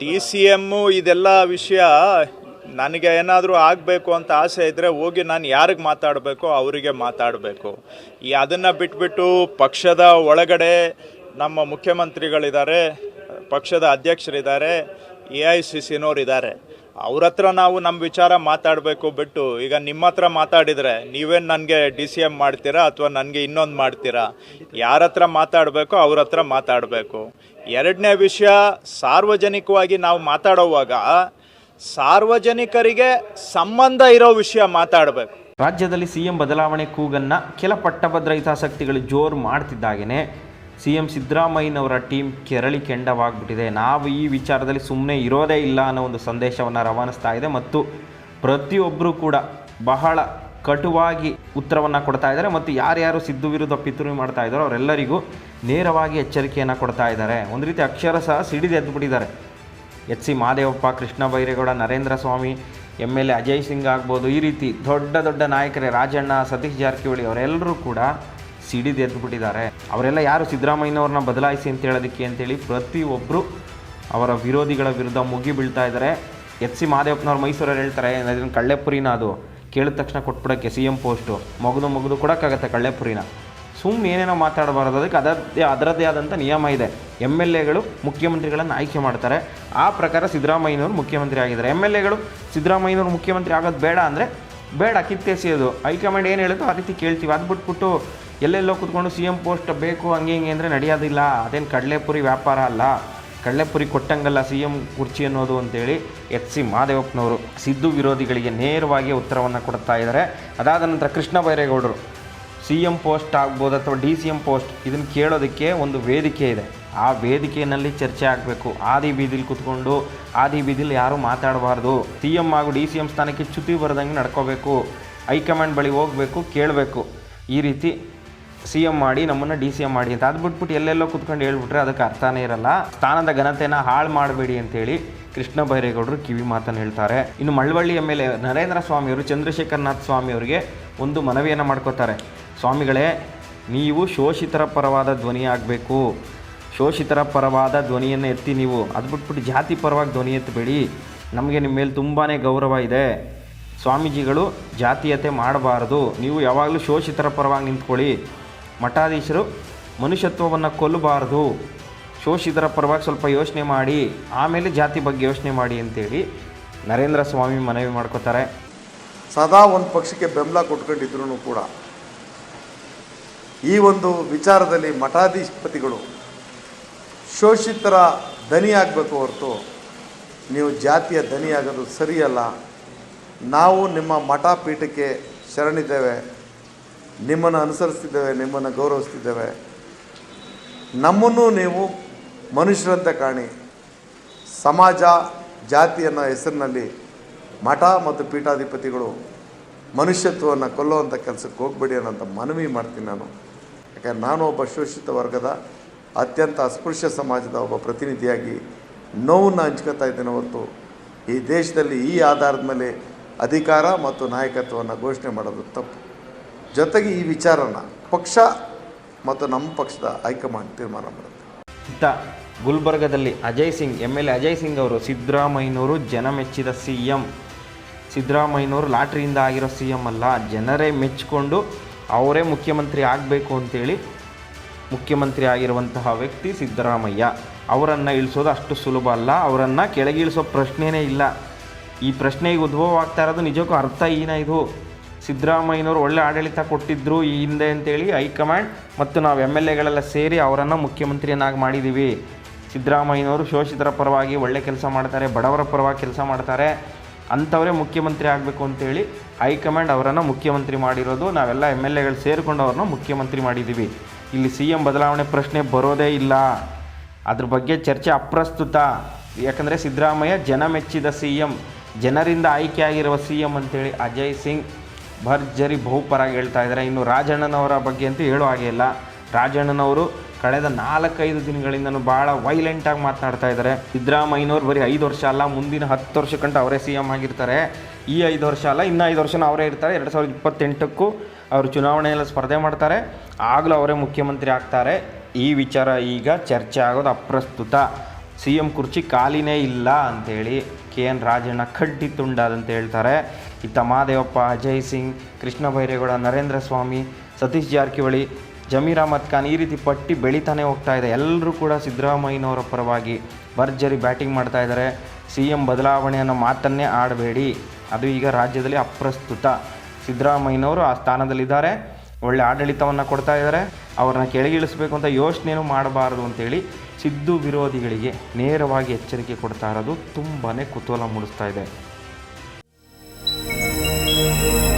D C M ಇದೆಲ್ಲ ವಿಷಯ ನನಗೆ ಏನಾದರೂ ಆಗಬೇಕು ಅಂತ ಆಸೆ ಇದ್ದರೆ ಹೋಗಿ ನಾನು ಯಾರಿಗೆ ಮಾತಾಡಬೇಕು ಅವರಿಗೆ ಮಾತಾಡಬೇಕು. ಈ ಅದನ್ನು ಬಿಟ್ಬಿಟ್ಟು ಪಕ್ಷದ ಒಳಗಡೆ ನಮ್ಮ ಮುಖ್ಯಮಂತ್ರಿಗಳಿದ್ದಾರೆ, ಪಕ್ಷದ ಅಧ್ಯಕ್ಷರಿದ್ದಾರೆ, ಎ ಐ ಸಿ ಸಿನೋರಿದ್ದಾರೆ ಅವ್ರ ಹತ್ರ ನಾವು ನಮ್ಮ ವಿಚಾರ ಮಾತಾಡಬೇಕು ಬಿಟ್ಟು, ಈಗ ನಿಮ್ಮ ಹತ್ರ ಮಾತಾಡಿದರೆ ನೀವೇನು ನನಗೆ ಡಿ ಸಿ ಎಂ ಮಾಡ್ತೀರಾ ಅಥವಾ ನನಗೆ ಇನ್ನೊಂದು ಮಾಡ್ತೀರಾ? ಯಾರ ಹತ್ರ ಮಾತಾಡಬೇಕು ಅವ್ರ ಹತ್ರ ಮಾತಾಡಬೇಕು. ಎರಡನೇ ವಿಷಯ, ಸಾರ್ವಜನಿಕವಾಗಿ ನಾವು ಮಾತಾಡುವಾಗ ಸಾರ್ವಜನಿಕರಿಗೆ ಸಂಬಂಧ ಇರೋ ವಿಷಯ ಮಾತಾಡಬೇಕು. ರಾಜ್ಯದಲ್ಲಿ ಸಿಎಂ ಬದಲಾವಣೆ ಕೂಗನ್ನು ಕೆಲ ಪಟ್ಟಭದ್ರ ಹಿತಾಸಕ್ತಿಗಳು ಜೋರು ಮಾಡ್ತಿದ್ದಾಗೇ ಸಿ ಎಂ ಸಿದ್ದರಾಮಯ್ಯನವರ ಟೀಮ್ ಕೆರಳಿ ಕೆಂಡವಾಗ್ಬಿಟ್ಟಿದೆ. ನಾವು ಈ ವಿಚಾರದಲ್ಲಿ ಸುಮ್ಮನೆ ಇರೋದೇ ಇಲ್ಲ ಅನ್ನೋ ಒಂದು ಸಂದೇಶವನ್ನು ರವಾನಿಸ್ತಾ ಇದೆ ಮತ್ತು ಪ್ರತಿಯೊಬ್ಬರೂ ಕೂಡ ಬಹಳ ಕಟುವಾಗಿ ಉತ್ತರವನ್ನು ಕೊಡ್ತಾ ಇದ್ದಾರೆ ಮತ್ತು ಯಾರ್ಯಾರು ಸಿದ್ದು ವಿರುದ್ಧ ಪಿತೂರಿ ಮಾಡ್ತಾ ಇದ್ದಾರೋ ಅವರೆಲ್ಲರಿಗೂ ನೇರವಾಗಿ ಎಚ್ಚರಿಕೆಯನ್ನು ಕೊಡ್ತಾ ಇದ್ದಾರೆ. ಒಂದು ರೀತಿ ಅಕ್ಷರ ಸಹ ಸಿಡಿದು ಎದ್ದುಬಿಟ್ಟಿದ್ದಾರೆ H C Mahadevappa, Krishna Byregowda, Narendra Swamy M L A Ajay Singh ಆಗ್ಬೋದು, ಈ ರೀತಿ ದೊಡ್ಡ ದೊಡ್ಡ ನಾಯಕರೇ ರಾಜಣ್ಣ, ಸತೀಶ್ ಜಾರಕಿಹೊಳಿ ಅವರೆಲ್ಲರೂ ಕೂಡ ಸಿಡಿದು ಎದ್ದುಬಿಟ್ಟಿದ್ದಾರೆ ಅವರೆಲ್ಲ ಯಾರು ಸಿದ್ದರಾಮಯ್ಯನವ್ರನ್ನ ಬದಲಾಯಿಸಿ ಅಂತ ಹೇಳೋದಕ್ಕೆ ಅಂತೇಳಿ ಪ್ರತಿಯೊಬ್ಬರು ಅವರ ವಿರೋಧಿಗಳ ವಿರುದ್ಧ ಮುಗಿ ಬೀಳ್ತಾ ಇದ್ದಾರೆ. ಎಚ್ ಸಿ ಮಹಾದೇವಪ್ಪನವ್ರು ಮೈಸೂರಲ್ಲಿ ಹೇಳ್ತಾರೆ ಅದನ್ನು ಕಳ್ಳೆಪುರಿನ ಅದು. ಕೇಳಿದ ತಕ್ಷಣ ಕೊಟ್ಬಿಡೋಕ್ಕೆ ಸಿ ಎಂ ಪೋಸ್ಟು. ಮಗದು ಮಗದು ಕೊಡೋಕ್ಕಾಗತ್ತೆ ಕಳ್ಳೆಪುರಿನ. ಸುಮ್ಮನೆ ಏನೇನೋ ಮಾತಾಡಬಾರ್ದು. ಅದಕ್ಕೆ ಅದರದ್ದೇ ಅದರದ್ದೇ ಆದಂಥ ನಿಯಮ ಇದೆ. ಎಂ ಎಲ್ ಎಗಳು ಮುಖ್ಯಮಂತ್ರಿಗಳನ್ನು ಆಯ್ಕೆ ಮಾಡ್ತಾರೆ. ಆ ಪ್ರಕಾರ ಸಿದ್ದರಾಮಯ್ಯನವರು ಮುಖ್ಯಮಂತ್ರಿ ಆಗಿದ್ದಾರೆ. ಎಂ ಎಲ್ ಎಗಳು ಸಿದ್ದರಾಮಯ್ಯನವರು ಮುಖ್ಯಮಂತ್ರಿ ಆಗೋದು ಬೇಡ ಅಂದರೆ ಬೇಡ, ಕಿತ್ತೆಸೆಯೋದು. ಹೈಕಮಾಂಡ್ ಏನು ಹೇಳುತ್ತೋ ಆ ರೀತಿ ಕೇಳ್ತೀವಿ. ಅದು ಬಿಟ್ಬಿಟ್ಟು ಎಲ್ಲೆಲ್ಲೋ ಕೂತ್ಕೊಂಡು ಸಿ ಎಂ ಪೋಸ್ಟ್ ಬೇಕು, ಹಂಗೆ ಹಿಂಗೆ ಅಂದರೆ ನಡೆಯೋದಿಲ್ಲ. ಅದೇನು ಕಡಲೆಪುರಿ ವ್ಯಾಪಾರ ಅಲ್ಲ. ಕಡಲೆಪುರಿ ಕೊಟ್ಟಂಗಲ್ಲ ಸಿ ಎಂ ಕುರ್ಚಿ ಅನ್ನೋದು ಅಂತೇಳಿ ಎಚ್ ಸಿ ಮಾದೇವಪ್ಪನವರು ಸಿದ್ದು ವಿರೋಧಿಗಳಿಗೆ ನೇರವಾಗಿ ಉತ್ತರವನ್ನು ಕೊಡ್ತಾ ಇದ್ದಾರೆ. ಅದಾದ ನಂತರ ಕೃಷ್ಣ ಬೈರೇಗೌಡರು, ಸಿ ಎಂ ಪೋಸ್ಟ್ ಆಗ್ಬೋದು ಅಥವಾ ಡಿ ಸಿ ಎಂ ಪೋಸ್ಟ್ ಇದನ್ನು ಕೇಳೋದಕ್ಕೆ ಒಂದು ವೇದಿಕೆ ಇದೆ. ಆ ವೇದಿಕೆಯಲ್ಲಿ ಚರ್ಚೆ ಆಗಬೇಕು. ಆದಿ ಬೀದಿಲಿ ಕೂತ್ಕೊಂಡು ಆದಿ ಬೀದಿಲಿ ಯಾರೂ ಮಾತಾಡಬಾರ್ದು. ಸಿ ಎಂ ಹಾಗೂ ಡಿ ಸಿ ಎಂ ಸ್ಥಾನಕ್ಕೆ ಚ್ಯುತಿ ಬರದಂಗೆ ನಡ್ಕೋಬೇಕು. ಹೈಕಮಾಂಡ್ ಬಳಿ ಹೋಗಬೇಕು, ಕೇಳಬೇಕು. ಈ ರೀತಿ ಸಿ ಎಂ ಮಾಡಿ ನಮ್ಮನ್ನು ಡಿ ಸಿ ಎಂ ಮಾಡಿ ಅಂತ ಅದು ಬಿಟ್ಬಿಟ್ಟು ಎಲ್ಲೆಲ್ಲೋ ಕೂತ್ಕೊಂಡು ಹೇಳ್ಬಿಟ್ರೆ ಅದಕ್ಕೆ ಅರ್ಥನೇ ಇರಲ್ಲ. ಸ್ಥಾನದ ಘನತೆನ ಹಾಳು ಮಾಡಬೇಡಿ ಅಂತೇಳಿ ಕೃಷ್ಣ ಬೈರೇಗೌಡರು ಕಿವಿ ಮಾತನ್ನು ಹೇಳ್ತಾರೆ. ಇನ್ನು Malavalli M L A Narendra ಸ್ವಾಮಿಯವರು, ಚಂದ್ರಶೇಖರನಾಥ್ ಸ್ವಾಮಿಯವರಿಗೆ ಒಂದು ಮನವಿಯನ್ನು ಮಾಡ್ಕೋತಾರೆ. ಸ್ವಾಮಿಗಳೇ, ನೀವು ಶೋಷಿತರ ಪರವಾದ ಧ್ವನಿ ಆಗಬೇಕು. ಶೋಷಿತರ ಪರವಾದ ಧ್ವನಿಯನ್ನು ಎತ್ತಿ ನೀವು. ಅದು ಬಿಟ್ಬಿಟ್ಟು ಜಾತಿ ಪರವಾಗಿ ಧ್ವನಿ ಎತ್ತಬೇಡಿ. ನಮಗೆ ನಿಮ್ಮ ಮೇಲೆ ತುಂಬಾ ಗೌರವ ಇದೆ. ಸ್ವಾಮೀಜಿಗಳು ಜಾತೀಯತೆ ಮಾಡಬಾರದು. ನೀವು ಯಾವಾಗಲೂ ಶೋಷಿತರ ಪರವಾಗಿ ನಿಂತ್ಕೊಳ್ಳಿ. ಮಠಾಧೀಶರು ಮನುಷ್ಯತ್ವವನ್ನು ಕೊಲ್ಲಬಾರದು. ಶೋಷಿತರ ಪರವಾಗಿ ಸ್ವಲ್ಪ ಯೋಚನೆ ಮಾಡಿ, ಆಮೇಲೆ ಜಾತಿ ಬಗ್ಗೆ ಯೋಚನೆ ಮಾಡಿ ಅಂತೇಳಿ ನರೇಂದ್ರ ಸ್ವಾಮಿ ಮನವಿ ಮಾಡ್ಕೋತಾರೆ. ಸದಾ ಒಂದು ಪಕ್ಷಕ್ಕೆ ಬೆಂಬಲ ಕೊಟ್ಕೊಂಡಿದ್ರು ಕೂಡ ಈ ಒಂದು ವಿಚಾರದಲ್ಲಿ ಮಠಾಧಿಪತಿಗಳು ಶೋಷಿತರ ದನಿಯಾಗಬೇಕು ಹೊರತು ನೀವು ಜಾತಿಯ ದನಿಯಾಗೋದು ಸರಿಯಲ್ಲ. ನಾವು ನಿಮ್ಮ ಮಠ ಪೀಠಕ್ಕೆ ಶರಣಿದ್ದೇವೆ. ನಿಮ್ಮನ್ನು ಅನುಸರಿಸ್ತಿದ್ದೇವೆ, ನಿಮ್ಮನ್ನು ಗೌರವಿಸ್ತಿದ್ದೇವೆ. ನಮ್ಮನ್ನು ನೀವು ಮನುಷ್ಯರಂತೆ ಕಾಣಿ. ಸಮಾಜ ಜಾತಿ ಅನ್ನೋ ಹೆಸರಿನಲ್ಲಿ ಮಠ ಮತ್ತು ಪೀಠಾಧಿಪತಿಗಳು ಮನುಷ್ಯತ್ವವನ್ನು ಕೊಲ್ಲುವಂಥ ಕೆಲಸಕ್ಕೆ ಹೋಗಬೇಡಿ ಅನ್ನೋಂಥ ಮನವಿ ಮಾಡ್ತೀನಿ ನಾನು. ಯಾಕಂದ್ರೆ ನಾನು ಒಬ್ಬ ಶೋಷಿತ ವರ್ಗದ ಅತ್ಯಂತ ಅಸ್ಪೃಶ್ಯ ಸಮಾಜದ ಒಬ್ಬ ಪ್ರತಿನಿಧಿಯಾಗಿ ನೋವನ್ನು ಹಂಚ್ಕೋತಾ ಇದ್ದೇನೆ ಹೊರತು ಈ ದೇಶದಲ್ಲಿ ಈ ಆಧಾರದ ಮೇಲೆ ಅಧಿಕಾರ ಮತ್ತು ನಾಯಕತ್ವವನ್ನು ಘೋಷಣೆ ಮಾಡೋದು ತಪ್ಪು. ಜೊತೆಗೆ ಈ ವಿಚಾರನ ಪಕ್ಷ ಮತ್ತು ನಮ್ಮ ಪಕ್ಷದ ಹೈಕಮಾಂಡ್ ತೀರ್ಮಾನ ಮಾಡುತ್ತೆ. ಇತ್ತ ಗುಲ್ಬರ್ಗದಲ್ಲಿ Ajay Singh M L A Ajay Singh ಅವರು ಸಿದ್ದರಾಮಯ್ಯನವರು ಜನಮೆಚ್ಚಿದ ಸಿ ಎಂ ಸಿದ್ದರಾಮಯ್ಯನವರು ಲಾಟ್ರಿಯಿಂದ ಆಗಿರೋ ಸಿ ಎಂ ಅಲ್ಲ, ಜನರೇ ಮೆಚ್ಚಿಕೊಂಡು ಅವರೇ ಮುಖ್ಯಮಂತ್ರಿ ಆಗಬೇಕು ಅಂತೇಳಿ ಮುಖ್ಯಮಂತ್ರಿ ಆಗಿರುವಂತಹ ವ್ಯಕ್ತಿ ಸಿದ್ದರಾಮಯ್ಯ. ಅವರನ್ನು ಇಳಿಸೋದು ಅಷ್ಟು ಸುಲಭ ಅಲ್ಲ, ಅವರನ್ನು ಕೆಳಗಿಳಿಸೋ ಪ್ರಶ್ನೆಯೇ ಇಲ್ಲ. ಈ ಪ್ರಶ್ನೆಗೆ ಉದ್ಭವ ಆಗ್ತಾ ಇರೋದು ನಿಜಕ್ಕೂ ಅರ್ಥ ಏನಾಯಿತು ಸಿದ್ದರಾಮಯ್ಯನವರು ಒಳ್ಳೆ ಆಡಳಿತ ಕೊಟ್ಟಿದ್ದರು ಈ ಹಿಂದೆ ಅಂತೇಳಿ ಹೈಕಮಾಂಡ್ ಮತ್ತು ನಾವು ಎಂ ಎಲ್ ಎಗಳೆಲ್ಲ ಸೇರಿ ಅವರನ್ನು ಮುಖ್ಯಮಂತ್ರಿಯನ್ನಾಗಿ ಮಾಡಿದ್ದೀವಿ. ಸಿದ್ದರಾಮಯ್ಯನವರು ಶೋಷಿತರ ಪರವಾಗಿ ಒಳ್ಳೆ ಕೆಲಸ ಮಾಡ್ತಾರೆ, ಬಡವರ ಪರವಾಗಿ ಕೆಲಸ ಮಾಡ್ತಾರೆ, ಅಂಥವರೇ ಮುಖ್ಯಮಂತ್ರಿ ಆಗಬೇಕು ಅಂತೇಳಿ ಹೈಕಮಾಂಡ್ ಅವರನ್ನು ಮುಖ್ಯಮಂತ್ರಿ ಮಾಡಿರೋದು. ನಾವೆಲ್ಲ ಎಂ ಎಲ್ ಎಗಳು ಸೇರಿಕೊಂಡು ಅವ್ರನ್ನ ಮುಖ್ಯಮಂತ್ರಿ ಮಾಡಿದ್ದೀವಿ. ಇಲ್ಲಿ ಸಿ ಎಂ ಬದಲಾವಣೆ ಪ್ರಶ್ನೆ ಬರೋದೇ ಇಲ್ಲ. ಅದ್ರ ಬಗ್ಗೆ ಚರ್ಚೆ ಅಪ್ರಸ್ತುತ. ಯಾಕಂದರೆ ಸಿದ್ದರಾಮಯ್ಯ ಜನ ಮೆಚ್ಚಿದ ಸಿ ಎಂ, ಜನರಿಂದ ಆಯ್ಕೆಯಾಗಿರುವ ಸಿ ಎಂ ಅಂತೇಳಿ ಅಜಯ್ ಸಿಂಗ್ ಭರ್ಜರಿ ಬಹುಪರಾಗಿ ಹೇಳ್ತಾ ಇದ್ದಾರೆ. ಇನ್ನು ರಾಜಣ್ಣನವರ ಬಗ್ಗೆ ಅಂತೂ ಹೇಳೋ ಹಾಗೆ ಇಲ್ಲ. ರಾಜಣ್ಣನವರು ಕಳೆದ ನಾಲ್ಕೈದು ದಿನಗಳಿಂದನೂ ಭಾಳ ವೈಲೆಂಟಾಗಿ ಮಾತನಾಡ್ತಾ ಇದ್ದಾರೆ. ಸಿದ್ದರಾಮಯ್ಯನವ್ರು ಬರೀ ಐದು ವರ್ಷ ಅಲ್ಲ, ಮುಂದಿನ ಹತ್ತು ವರ್ಷಕ್ಕಂಟ ಅವರೇ ಸಿ ಎಂ ಆಗಿರ್ತಾರೆ. ಈ ಐದು ವರ್ಷ ಅಲ್ಲ, ಇನ್ನೂ ಐದು ವರ್ಷನೂ ಅವರೇ ಇರ್ತಾರೆ. ಎರಡು ಸಾವಿರದ ಇಪ್ಪತ್ತೆಂಟಕ್ಕೂ ಅವರು ಚುನಾವಣೆಯಲ್ಲಿ ಸ್ಪರ್ಧೆ ಮಾಡ್ತಾರೆ. ಆಗಲೂ ಅವರೇ ಮುಖ್ಯಮಂತ್ರಿ ಆಗ್ತಾರೆ. ಈ ವಿಚಾರ ಈಗ ಚರ್ಚೆ ಆಗೋದು ಅಪ್ರಸ್ತುತ. ಸಿ ಎಂ ಕುರ್ಚಿ ಖಾಲಿನೇ ಇಲ್ಲ ಅಂತೇಳಿ ಕೆ ಎನ್ ರಾಜಣ್ಣ ಕಡ್ಡಿ ತುಂಡಾದಂತ ಹೇಳ್ತಾರೆ. ಇತ್ತ ಮಹಾದೇವಪ್ಪ ಅಜಯ್ ಸಿಂಗ್, ಕೃಷ್ಣ ಬೈರೇಗೌಡ ನರೇಂದ್ರ ಸ್ವಾಮಿ, ಸತೀಶ್ ಜಾರಕಿಹೊಳಿ, ಜಮೀರ್ ಅಹಮದ್ ಖಾನ್ ಈ ರೀತಿ ಪಟ್ಟಿ ಬೆಳೀತಾನೆ ಹೋಗ್ತಾ ಇದೆ. ಎಲ್ಲರೂ ಕೂಡ ಸಿದ್ದರಾಮಯ್ಯನವರ ಪರವಾಗಿ ಭರ್ಜರಿ ಬ್ಯಾಟಿಂಗ್ ಮಾಡ್ತಾ ಇದ್ದಾರೆ. ಸಿ ಎಂ ಬದಲಾವಣೆ ಅನ್ನೋ ಮಾತನ್ನೇ ಆಡಬೇಡಿ. ಅದು ಈಗ ರಾಜ್ಯದಲ್ಲಿ ಅಪ್ರಸ್ತುತ. ಸಿದ್ದರಾಮಯ್ಯನವರು ಆ ಸ್ಥಾನದಲ್ಲಿದ್ದಾರೆ. ಒಳ್ಳೆ ಆಡಳಿತವನ್ನು ಕೊಡ್ತಾ ಇದ್ದಾರೆ. ಅವ್ರನ್ನ ಕೆಳಗಿಳಿಸಬೇಕು ಅಂತ ಯೋಚನೆಯೂ ಮಾಡಬಾರದು ಅಂತೇಳಿ ಸಿದ್ದು ವಿರೋಧಿಗಳಿಗೆ ನೇರವಾಗಿ ಎಚ್ಚರಿಕೆ ಕೊಡ್ತಾ ಇರೋದು ತುಂಬಾ ಕುತೂಹಲ ಮೂಡಿಸ್ತಾ ಇದೆ. Música